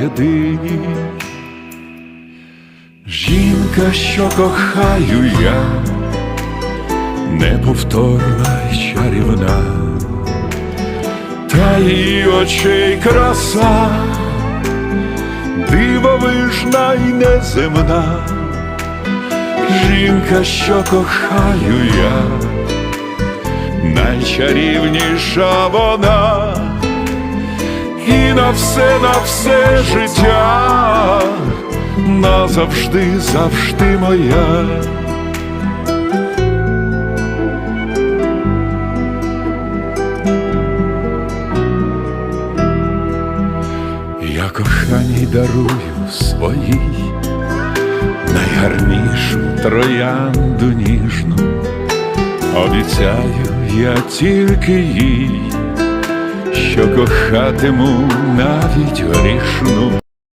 єдині. Жінка, що кохаю я, неповторна й чарівна, та її очей краса, дивовижна й неземна. Жінка, що кохаю я, найчарівніша вона, на все, на все життя, назавжди, завжди моя. Я коханій дарую своїй найгарнішу троянду ніжну, обіцяю я тільки їй, що кохатиму навіть грішну,